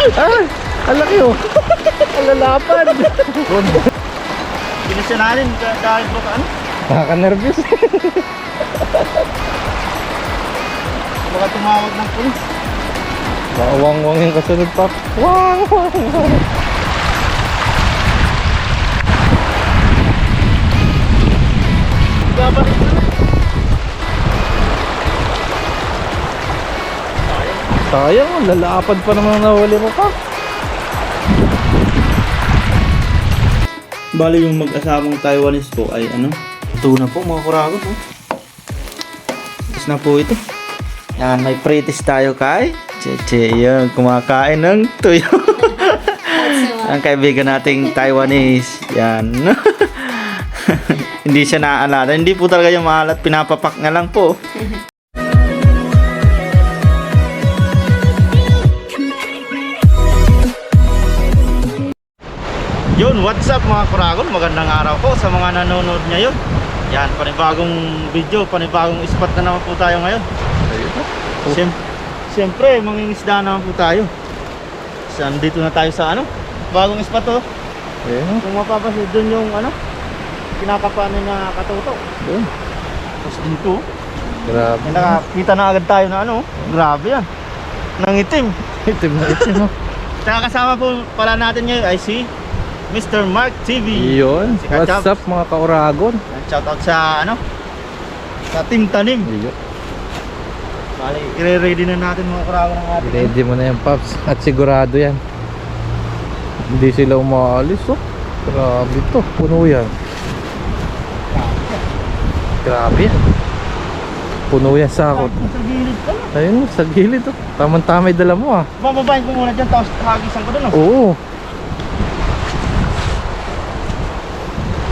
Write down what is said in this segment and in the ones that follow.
Ah! Ang laki oh! Ang lalapad! Bilis na rin dahil baka ano. Nakaka-nervous. Baka tumawag ng pulis. Mawang-wang yung kasunod pa. Wang! Wang! Babalik na Sayang, ang lalapad pa naman nahuli mo pa. Bali yung mag-asawang Taiwanese po ay ano? Tuna po mga kuragon po. Tapos na po ito. Yan, may pretis tayo kay Cheche. Yan, kumakain ng tuyo. Ang kaibigan nating Taiwanese. Yan. Hindi siya naaalala. Hindi po talaga yung maalat. Pinapapak nga lang po. Yun, what's up mga kuragon? Magandang araw po sa mga nanonood ngayon. Yan, panibagong video, panibagong spot na naman po tayo ngayon. Siyem, siyempre, mangingisda naman po tayo. So, dito na tayo sa ano? Bagong spot to. Ayun, Kung mapapasin, dun yung ano? Kinakapanan na katuto. doon. Tapos dito, Grabe. may nakakita na agad tayo na ano? Grabe yan. Nangitim. Itim na itim, no? Saka kasama po pala natin ngayon ay si Mr. Mark TV. Yun. Si What's up mga kauragon? Shoutout sa ano? Sa Team Tanim. Iyo. Bali, i-ready na natin mga kurawa ng ating. Ready mo na yan, Paps. At sigurado yan. Hindi sila umaalis, oh. Grabe to. Puno yan. Grabe yan. Puno yan sa ako. Sa gilid ka. Ayun, sa gilid, oh. Tamang-tamay dala mo, ah. Bababahin ko muna dyan, tapos hagisan ko dun. Oh. Oo.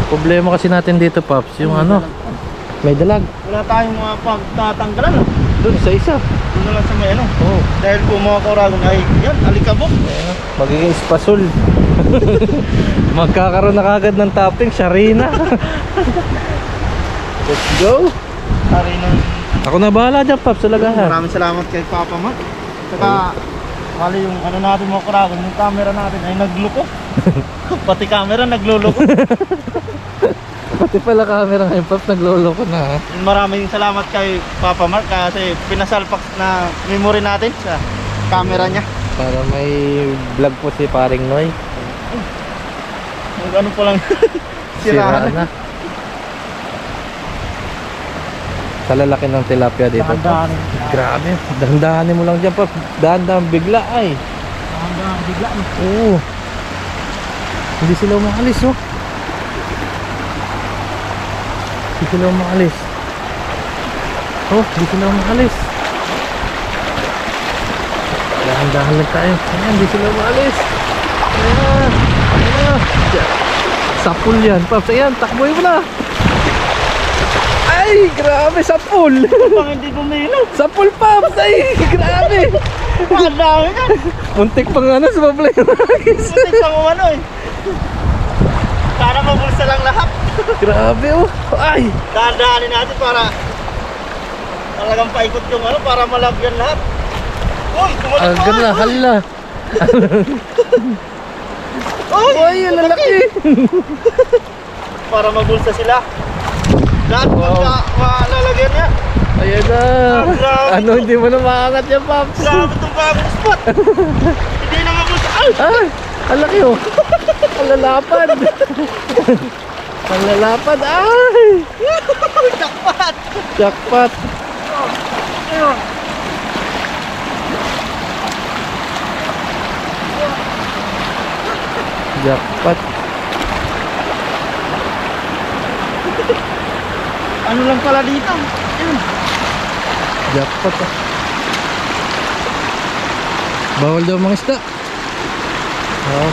Problema kasi natin dito, Paps, yung ano, may dalag. Wala tayong mga pagtatanggalan. Oh. Doon sa isa. Doon na lang sa may ano. Oo. Dahil po mga kuragon ay yan, alikabok. Magiging spasol. Magkakaroon na kagad ng topping, Sharina. Let's go. Tari ng Ako na bahala dyan, Paps, sa lagahan. maraming salamat kay Papa Mark. Saka, bali yung ano natin mga kuragon, yung camera natin ay nagluluko. Pati camera nagluluko. Pati pala camera ngayon, Paps, nagloloko na. Maraming salamat kay Papa Mark kasi pinasalpak na memory natin sa camera niya. Para may vlog po si paring Noy. Yung ano po lang Sira sira na. Sa lalaki ng tilapia dito. Dahan-dahan. Grabe. Dahan-dahanin mo lang dyan, Paps. Dahan-dahan bigla ay. Dahan-dahan, bigla. Oo. Hindi sila umaalis, oh. Hindi sila umaalis. Oh, hindi sila umaalis. Dahan-dahan lang tayo. Ayan, hindi sila umaalis. Ayan. Ayan. Sapul yan, Paps. Ayan, takboy mo na. Ay, grabe, sapul. Pang hindi bumilo. sapul, Paps. Ay, grabe. Ang dami. Muntik pang ano, sumablay na Putik pang umano eh. Para mabulsa lang lahat. Grabe, oh. Ay. Dahan-dahanin natin para talagang paikot yung ano para malagyan lahat. Uy, tumalak Ang ganda, hala. Uy, Uy, ang lalaki. para mabulsa sila. Lahat Wow. wow. malalagyan niya. Ayan na. Grabe. Ano, hindi mo na maangat yan, Paps. Grabe itong bagong spot. Hindi na mabulsa. Ay! Ay, ang laki, oh. Ang lalapad. ang lalapad, ay. Jackpot! Jackpot. Ayun. Jackpot. Ano lang pala dito? Ayun. Jackpot, ah. Bawal daw mga isda. Oh.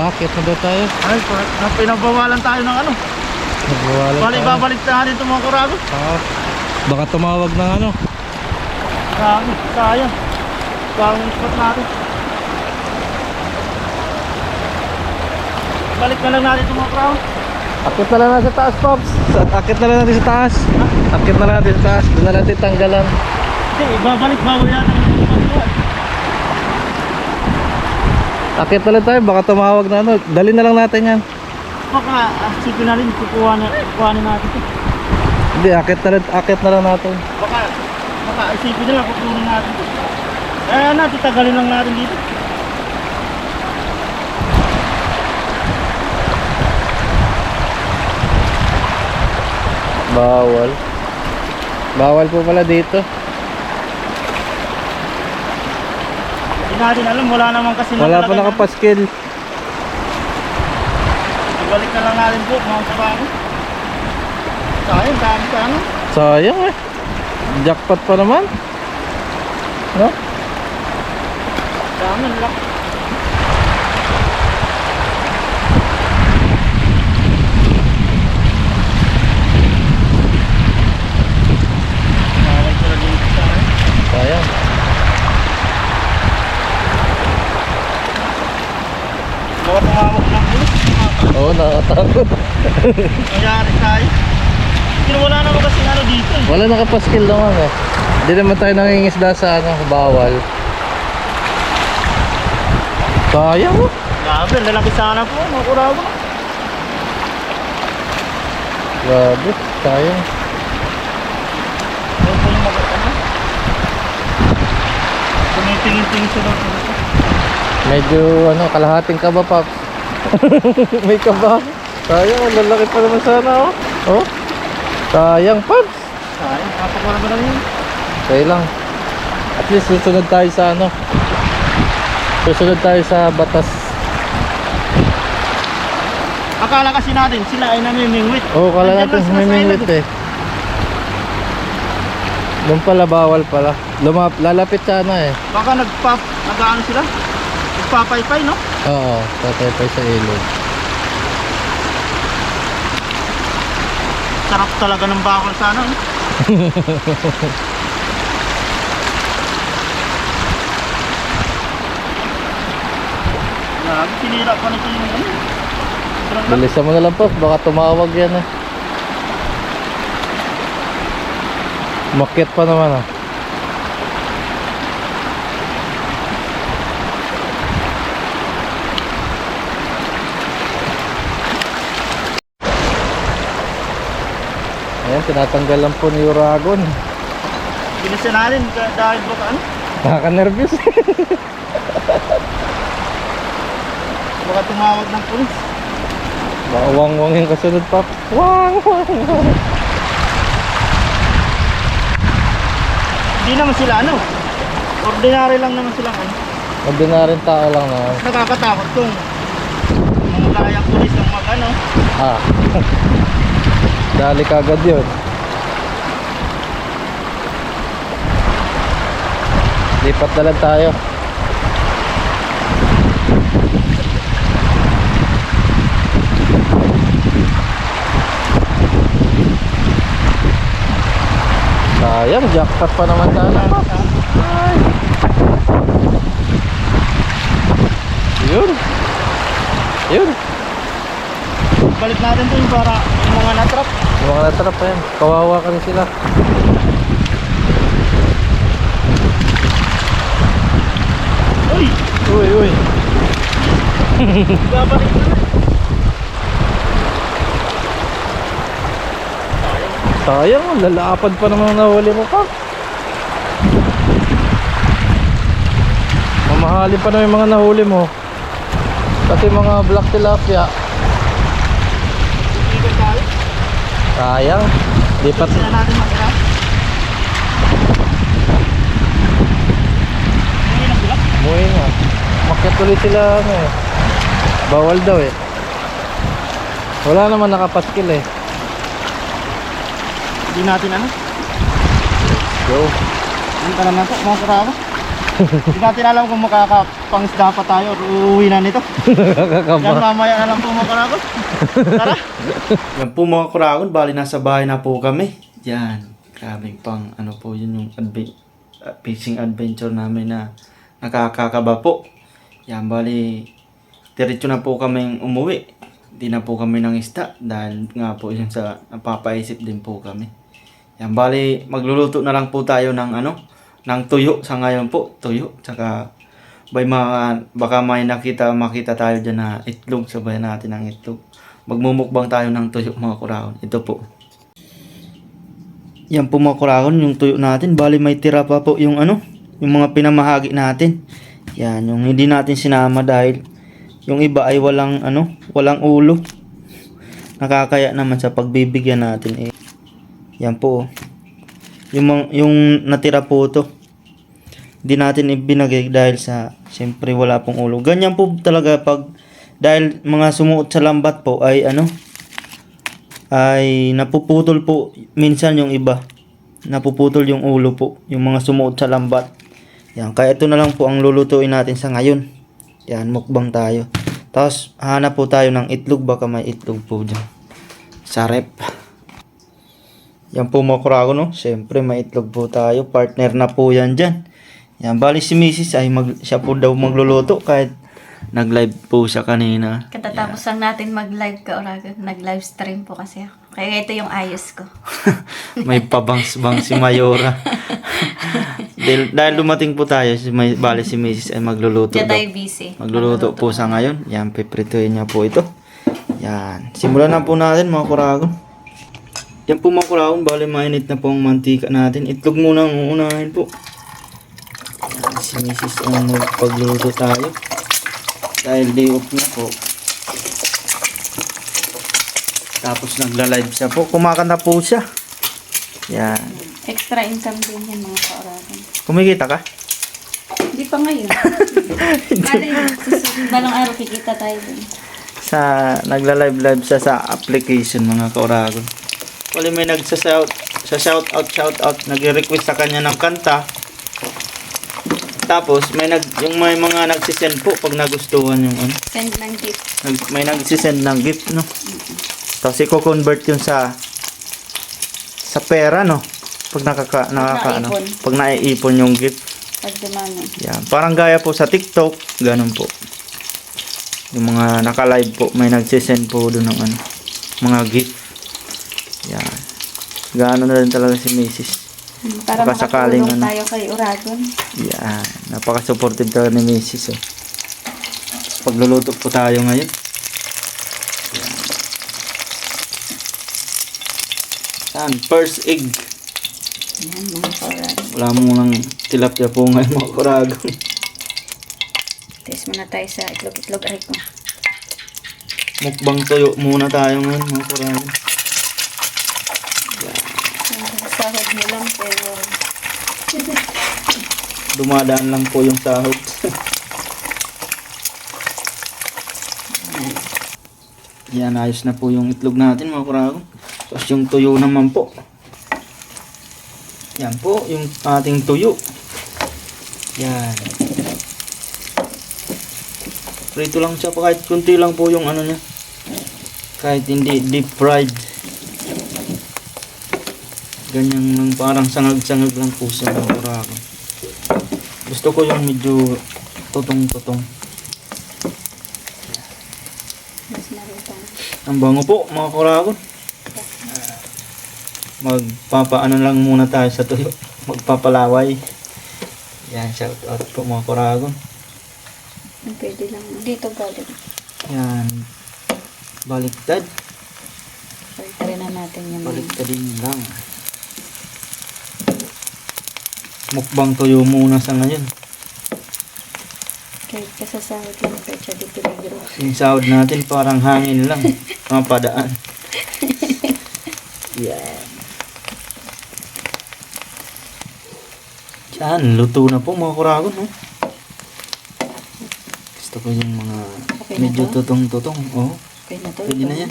Akit na daw tayo. Ay, pa- pinabawalan tayo ng ano. Nagbawalan Bali, tayo. babalik natin itong mga kurago. Oo. Baka tumawag ng ano. Grabe, sayang. Bagong spot natin. Balik na lang natin itong mga kurago. Akit na lang natin sa taas, Pops. Akit na lang natin sa taas. Akit na lang natin sa taas. Doon na natin tanggalan. Hindi, babalik bago kurago. Akit na lang tayo, baka tumawag na ano. Dali na lang natin yan. Baka ah, sipin na rin, kukuha na, kukuhanin natin ito. Hindi, akit na lang, akit na lang natin. Baka, baka isipin nila, kukunin natin ito. Kaya natin, tagalin lang natin dito. Bawal. Bawal po pala dito. Hindi natin alam, wala naman kasi Wala pa nakapaskil. Ibalik na lang natin po, mga kabago. Sayang, dami ka ano. Sayang eh. Jackpot pa naman. No? Dami, ang laki. Bawal pala dito sa akin. Sayang. Baka tumawag ng pulis. Oo, oh, nakatakot. Nangyari tayo. Wala naman kasi ano dito eh. Wala nakapaskil naman eh. Hindi naman tayo nangingisda sa ano, bawal. Sayang oh. Grabe, lalaki sana po. Makurago na. Grabe, sayang. Ano po yung mag ano? Tumitingin-tingin sila. Medyo ano, kalahating kaba pa. May kaba. Sayang, ang lalaki pa naman sana oh. Oh. Sayang, Paps. Sayang, kapak mo naman yun. Kaya lang. At least susunod tayo sa ano. Susunod tayo sa batas. Akala kasi natin sila ay namimingwit. Oo, oh, kala Nandiyan natin ilog. eh. Doon pala bawal pala. Lumap, lalapit sa ano eh. Baka nagpa, nag-ano sila? Nagpapaypay, no? Oo, tataypay sa ilog. Sarap talaga ng bakal sana. Eh. Grabe, sinira pa nito yung ano. Sobrang laki. Bilisan mo na lang po, baka tumawag yan eh. Makyat pa naman ah. Ayan, tinatanggal lang po ni Uragon. Ka- dahil baka ano. Nakaka-nervous. Baka tumawag ng pulis. Baka wang-wang yung kasunod pa. Wang, wang, wang. Hindi naman sila ano. Ordinary lang naman silang ano. Ordinaryong tao lang naman. Nakakatakot kung mga layang pulis ang mag ano. Ah. Dali kagad yun. Lipat na lang tayo. Sayang, jackpot pa naman sana. Ay. Yun. Yun. Balik natin to yung para yung mga natrap. Yung mga natrap pa yan. Kawawa kami sila. Uy! Uy, uy. Babalik na. Sayang, ang lalapad pa naman nahuli mo pa. Mamahalin pa naman yung mga nahuli mo. Pati mga black tilapia. Ikot tayo. Sayang. Di pa. Muwi nga. Makyat ulit sila ano eh. Bawal daw eh. Wala naman nakapaskil eh. Hindi natin ano. Go. Hindi ka naman po, mga karama. Hindi natin alam kung makakapangisda pa tayo or uuwi na nito. Yan Nakakaba. mamaya na lang po mga karama. Tara. Yan po mga kuragon, bali nasa bahay na po kami. Yan, grabe pang ano po yun yung adve- uh, fishing adventure namin na nakakakaba po. Yan, bali diretso na po kaming umuwi. Hindi na po kami nang isda dahil nga po yun sa napapaisip din po kami. Yan, bali magluluto na lang po tayo ng ano, ng tuyo sa ngayon po, tuyo, tsaka Bay mga, baka may nakita, makita tayo dyan na itlog. Sabayan natin ang itlog. Magmumukbang tayo ng tuyo mga kuragon. Ito po. Yan po mga kuragon, yung tuyo natin. Bali may tira pa po yung ano, yung mga pinamahagi natin. Yan, yung hindi natin sinama dahil yung iba ay walang ano, walang ulo. Nakakaya naman sa pagbibigyan natin eh. Yan po. Yung, yung natira po to. Hindi natin ibinagay dahil sa siyempre wala pong ulo. Ganyan po talaga pag dahil mga sumuot sa lambat po ay ano ay napuputol po minsan yung iba. Napuputol yung ulo po, yung mga sumuot sa lambat. Yan, kaya ito na lang po ang lulutuin natin sa ngayon. Yan, mukbang tayo. Tapos hanap po tayo ng itlog, baka may itlog po dyan. Sa rep. Yan po mga kurago, no? Siyempre, may itlog po tayo. Partner na po yan dyan. Yan, bali si Mrs. ay mag, siya po daw magluluto kahit nag-live po siya kanina. Katatapos lang natin mag-live ka, Oragon. Nag-live stream po kasi ako. Kaya ito yung ayos ko. may pabangs-bang si Mayora. dahil, dahil dumating po tayo, si May, bali si Mrs. ay magluluto daw. tayo busy. Magluluto po sa ngayon. Yan, piprituin niya po ito. Yan. Simulan na po natin mga kuragon. Yan po mga kuragon, bali mainit na po ang mantika natin. Itlog muna ang uunahin po. Si Mrs. ang magpagluluto tayo. Dahil day off na po. Tapos nagla-live siya po. Kumakanta po siya. Yan. Extra income din yan mga ka-Oragon. Kumikita ka? Hindi pa ngayon. Susunod balang araw kikita tayo dun. sa nagla-live live siya sa application mga kauragon. Wala may nagsa-shout sa shout out shout out nagre-request sa kanya ng kanta. Tapos may nag yung may mga nagsisend po pag nagustuhan yung ano. Send ng gift. Nag, may nagsisend ng gift no. Tapos i-convert yun sa sa pera no. Pag nakaka nakaka ano, pag naiipon yung gift. Pag dumami. Yan. Parang gaya po sa TikTok, ganun po. Yung mga naka-live po, may nagsisend po doon ng ano, mga gift. Yan. Gaano na rin talaga si Mrs. Hmm, Para makatulong ano. tayo kay Oragon. Yan. Napaka-supportive talaga ni Mrs. Eh. Pagluluto po tayo ngayon. Yan. Yan. First egg. Yan mga. Wala mo lang tilapia po ngayon mga kuragon. Taste muna tayo sa itlog-itlog ay ko. Mukbang tuyo muna tayo ngayon mga kuragon. Sahod mo lang pero dumadaan lang po yung sahod. Yan, ayos na po yung itlog natin mga kuragon. Tapos yung tuyo naman po. Yan po, yung ating tuyo. Yan. Prito lang siya po kahit kunti lang po yung ano niya. Kahit hindi deep fried. Ganyan lang parang sangag-sangag lang po siya mga kuragon. Gusto ko yung medyo tutong-tutong. mas marutong. Ang bango po, mga kuragon. Magpapaano lang muna tayo sa tuyo. Magpapalaway. Yan, shout out po mga kuragon. Pwede lang. Dito galing. Yan. Baliktad. Rin na natin yung Baliktadin lang. Mukbang tuyo muna sa ngayon. kahit kasasahod lang kahit siya di peligro. Yung sahod natin parang hangin lang. Mga padaan. Yan. Yan, luto na po mga kuragon. No? Gusto ko yung mga Okay medyo to? tutong-tutong. Oo, Okay na to. pwede na yan.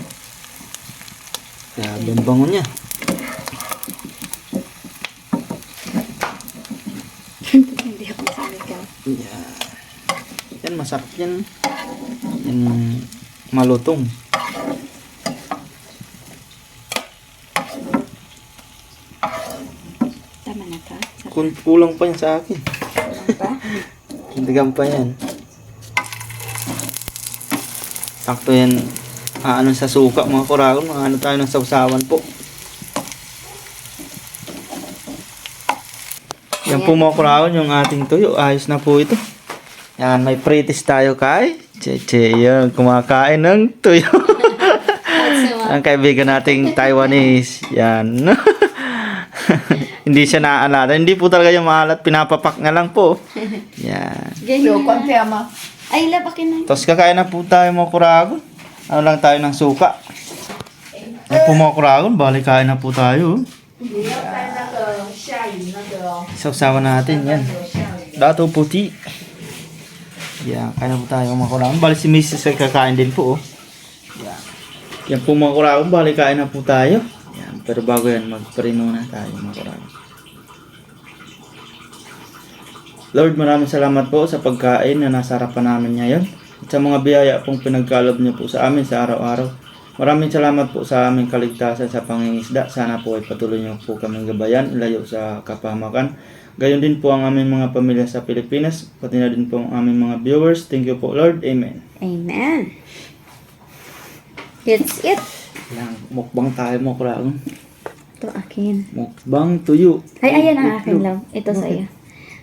Grabe ang bango niya. Hindi ako masaligaw. Yan. Masarap yan. Yan, malutong. Tama na to. Kun- Kulang pa yan sa akin. Sarap pa. Tindigan pa yan. Sakto yan. Ah, ano sa suka mga kuragon. Mga ano tayo ng sausawan po. Yan po mga kuragon yung ating tuyo. Ayos na po ito. Yan, may pretest tayo kay Cheche. Yan, kumakain ng tuyo. Ang kaibigan nating Taiwanese. Yan. Hindi siya naaalala. Hindi po talaga yung maalat. Pinapapak na lang po. Yan. Ganyan na. Ay, labakin na. Tapos kakain na po tayo mga kuragon. Ano lang tayo ng suka. Ano po mga kuragon, balik kain na po tayo. Sausawan natin yan. Dato puti. Yan, kain na po tayo mga kuragon. Balik si Mrs. ay kakain din po. Oh. Yan. Yan po mga kuragon, balik kain na po tayo. Yan, pero bago yan, magparino na tayo mga kuragon. Lord, maraming salamat po sa pagkain na nasa harapan namin ngayon. At sa mga biyaya pong pinagkalob niyo po sa amin sa araw-araw. Maraming salamat po sa aming kaligtasan sa pangingisda. Sana po ay patuloy niyo po kaming gabayan, ilayo sa kapahamakan. Gayon din po ang aming mga pamilya sa Pilipinas, pati na din po ang aming mga viewers. Thank you po Lord. Amen. Amen. It's it. Yan, mukbang tayo mo, kurang. Ito akin. Mukbang tuyo. Ay, ayan ang akin lang. Ito sa iyo.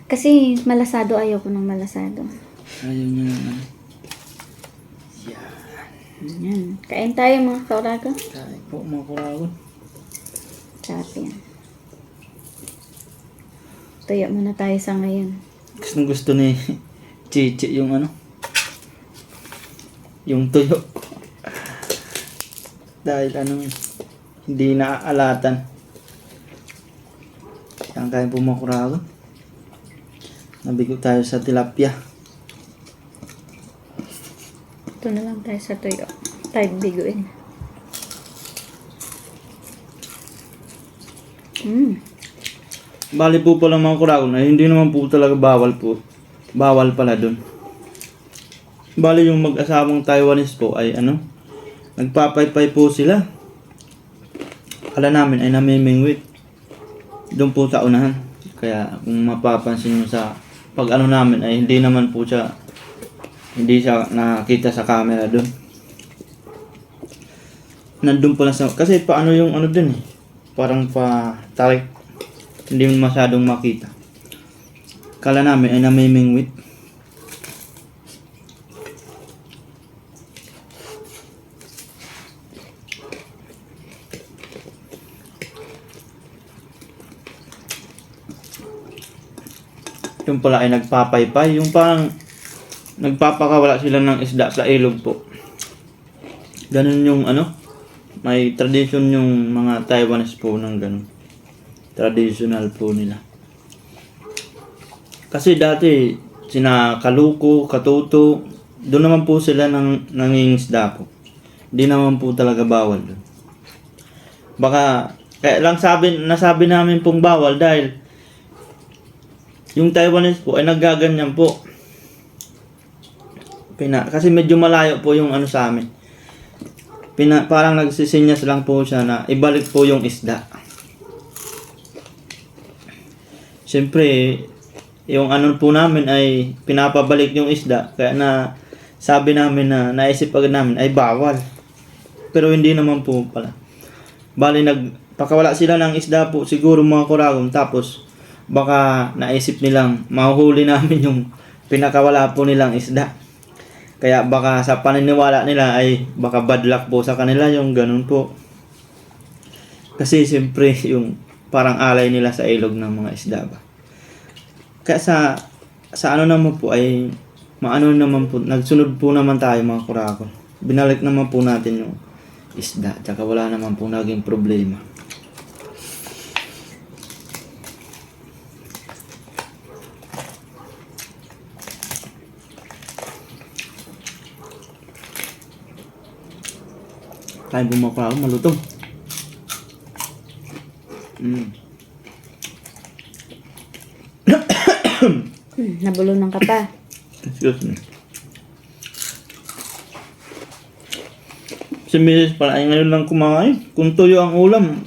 Kasi malasado ayoko ng malasado. Ayun niya naman. Ayan. Kain tayo mga kauraga. Tayo po mga kurang. Sarap yan. Tuyo muna tayo sa ngayon. Gusto gusto ni Chichi yung ano? Yung tuyo. Dahil ano, hindi naaalatan. Kaya po makurago. Nabigo tayo sa tilapia. Ito na lang tayo sa tuyo. Tayo biguin. Mm. Bali po pala mga kurago na hindi naman po talaga bawal po. Bawal pala dun. Bali yung mag-asawang Taiwanese po ay ano, nagpapaypay po sila. Akala namin ay namimingwit. Doon po sa unahan. Kaya kung mapapansin nyo sa pag ano namin ay hindi naman po siya hindi siya nakita sa camera doon. Nandun pala sa kasi paano yung ano dun eh. Parang pa tarik hindi masyadong makita. Kala namin ay namimingwit. Yung pala ay nagpapaypay. Yung parang nagpapakawala sila ng isda sa ilog po. Ganun yung ano, may tradition yung mga Taiwanese po ng ganun. Traditional po nila. Kasi dati, sina Kaluko, Katuto, doon naman po sila nang nangingisda po. Hindi naman po talaga bawal doon. Baka, kaya lang sabi, nasabi namin pong bawal dahil yung Taiwanese po ay naggaganyan po. Pina, kasi medyo malayo po yung ano sa amin. Pina, parang nagsisinyas lang po siya na ibalik po yung isda. Siyempre, yung ano po namin ay pinapabalik yung isda. Kaya na sabi namin na naisip agad namin ay bawal. Pero hindi naman po pala. Bali nagpakawala sila ng isda po siguro mga kuragong tapos baka naisip nilang mahuhuli namin yung pinakawala po nilang isda. Kaya baka sa paniniwala nila ay baka bad luck po sa kanila yung ganun po. Kasi siyempre yung parang alay nila sa ilog ng mga isda ba. Kaya sa sa ano naman po ay maano naman po, nagsunod po naman tayo mga kurakon. Binalik naman po natin yung isda. Tsaka wala naman po naging problema. Kaya bumakla ako, malutong. Mm. Nabulunan ka pa. Excuse me. Si Mrs. pala ay ngayon lang kumain. Kung tuyo ang ulam,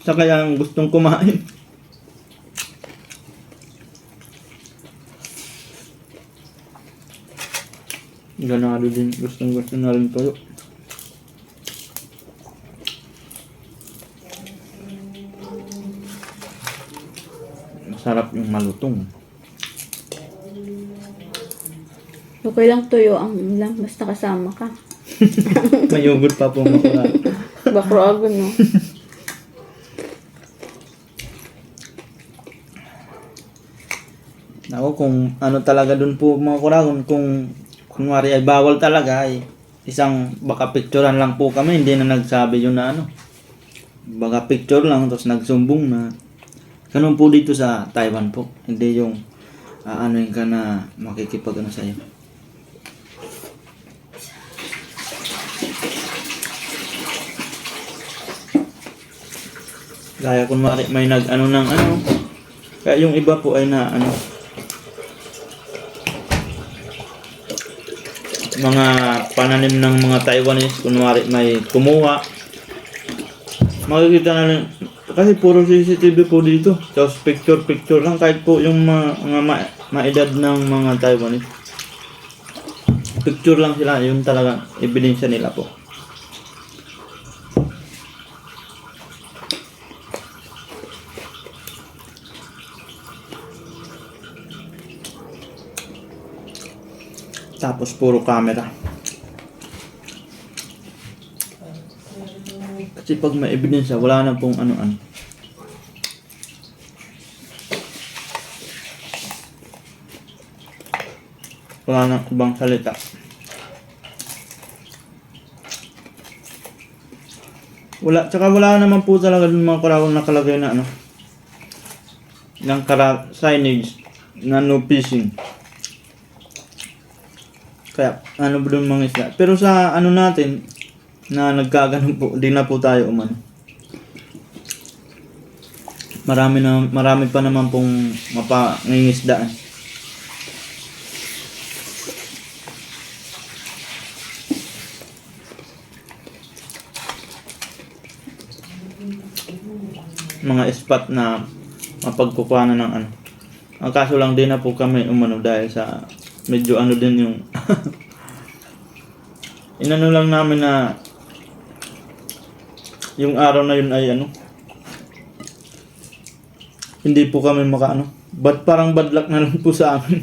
sa kaya ang gustong kumain. Ganado din. Gustong gusto na rin tuyo. Masarap yung malutong. Okay lang tuyo ang ulam. Basta kasama ka. May yogurt pa po mga kuragon. Bakragon, no? Ako kung ano talaga dun po mga kuragon, kung kunwari ay bawal talaga ay isang baka picturean lang po kami, hindi na nagsabi yun na ano. Baka picture lang tapos nagsumbong na. Ganun po dito sa Taiwan po. Hindi yung aanoin ka na makikipag ano sa'yo. Gaya kunwari may nag ano ng ano. Kaya yung iba po ay na ano. Mga pananim ng mga Taiwanese, kunwari may kumuha. Makikita na lang, kasi puro CCTV po dito. Tapos picture-picture lang kahit po yung mga, mga ma, maedad ng mga Taiwanese. Picture lang sila, yun talaga ebidensya nila po. Tapos puro camera. Kasi pag may ebidensya, wala na pong ano-ano. Wala na ibang salita. Wala, tsaka wala naman po talaga dun mga karawang nakalagay na ano. ng kara signage na no fishing. Kaya, ano ba mga isla? Pero sa ano natin, na nagkaganon po, di na po tayo umano. Marami na, marami pa naman pong mapangingisdaan. Mga spot na mapagkukuhanan ng ano. Ang kaso lang din na po kami umano dahil sa medyo ano din yung inano lang namin na yung araw na yun ay ano hindi po kami maka ano but parang bad luck na lang po sa amin.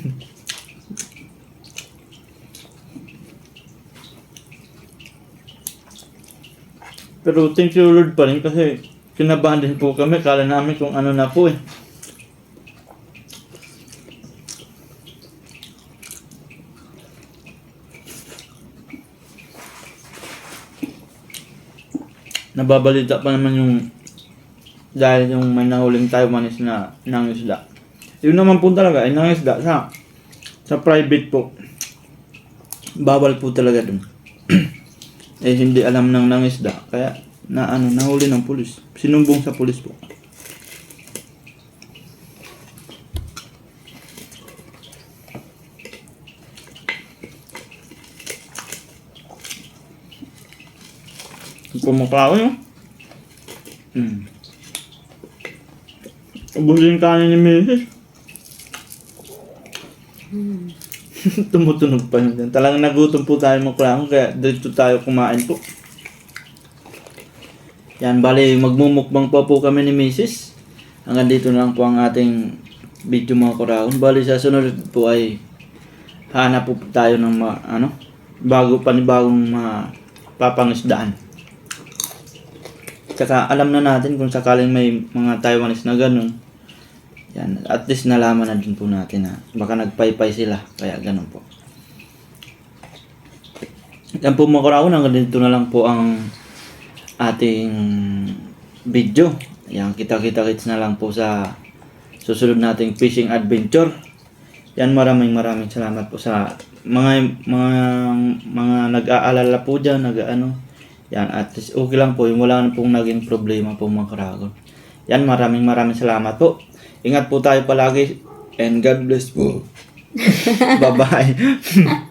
Pero thank you Lord pa rin kasi kinabahan din po kami. Kala namin kung ano na po eh nababalita pa naman yung dahil yung may nahuling Taiwanese na nangisda. Yun naman po talaga ay nangisda sa sa private po. Bawal po talaga dun. eh hindi alam ng nangisda kaya na ano nahuli ng pulis. Sinumbong sa pulis po. Pumukha ko yun. Hmm. Ubusin kanin ni Mrs. Tumutunog pa yun. Talagang nagutom po tayo makulangon kaya dito tayo kumain po. Yan, bali magmumukbang pa po kami ni Mrs. Hanggang dito na lang po ang ating video mga kuraon. Bali sa sunod po ay hanap po tayo ng ma, ano, bago panibagong mga papangisdaan. Tsaka alam na natin kung sakaling may mga Taiwanese na ganun. Yan, at least nalaman na din po natin na baka nagpaypay sila. Kaya ganun po. Yan po mga kuraon, hanggang dito na lang po ang ating video. Yan, kita-kita-kits na lang po sa susunod nating fishing adventure. Yan, maraming maraming salamat po sa mga mga mga nag-aalala po diyan, nag-ano. Yan, at least okay lang po yung wala na pong naging problema po mga karagon. Yan, maraming maraming salamat po. Ingat po tayo palagi and God bless po. Bye-bye.